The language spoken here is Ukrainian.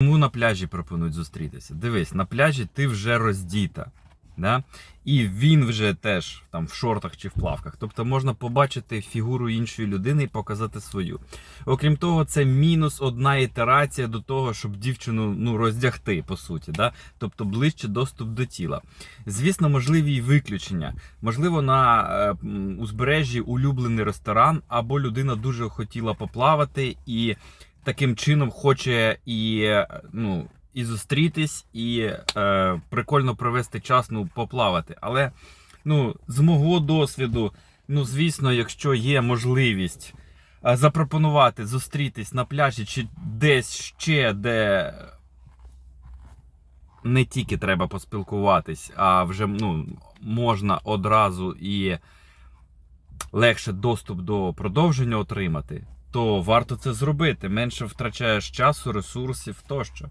Тому на пляжі пропонують зустрітися. Дивись, на пляжі ти вже роздіта. Да? І він вже теж там в шортах чи в плавках. Тобто можна побачити фігуру іншої людини і показати свою. Окрім того, це мінус одна ітерація до того, щоб дівчину ну, роздягти, по суті. Да? Тобто ближче доступ до тіла. Звісно, можливі і виключення. Можливо, на е, узбережжі улюблений ресторан, або людина дуже хотіла поплавати і таким чином хоче і, ну, і зустрітись, і е, прикольно провести час, ну, поплавати. Але ну, з мого досвіду, ну, звісно, якщо є можливість е, запропонувати зустрітись на пляжі чи десь ще, де не тільки треба поспілкуватись, а вже ну, можна одразу і легше доступ до продовження отримати, то варто це зробити. Менше втрачаєш часу, ресурсів тощо.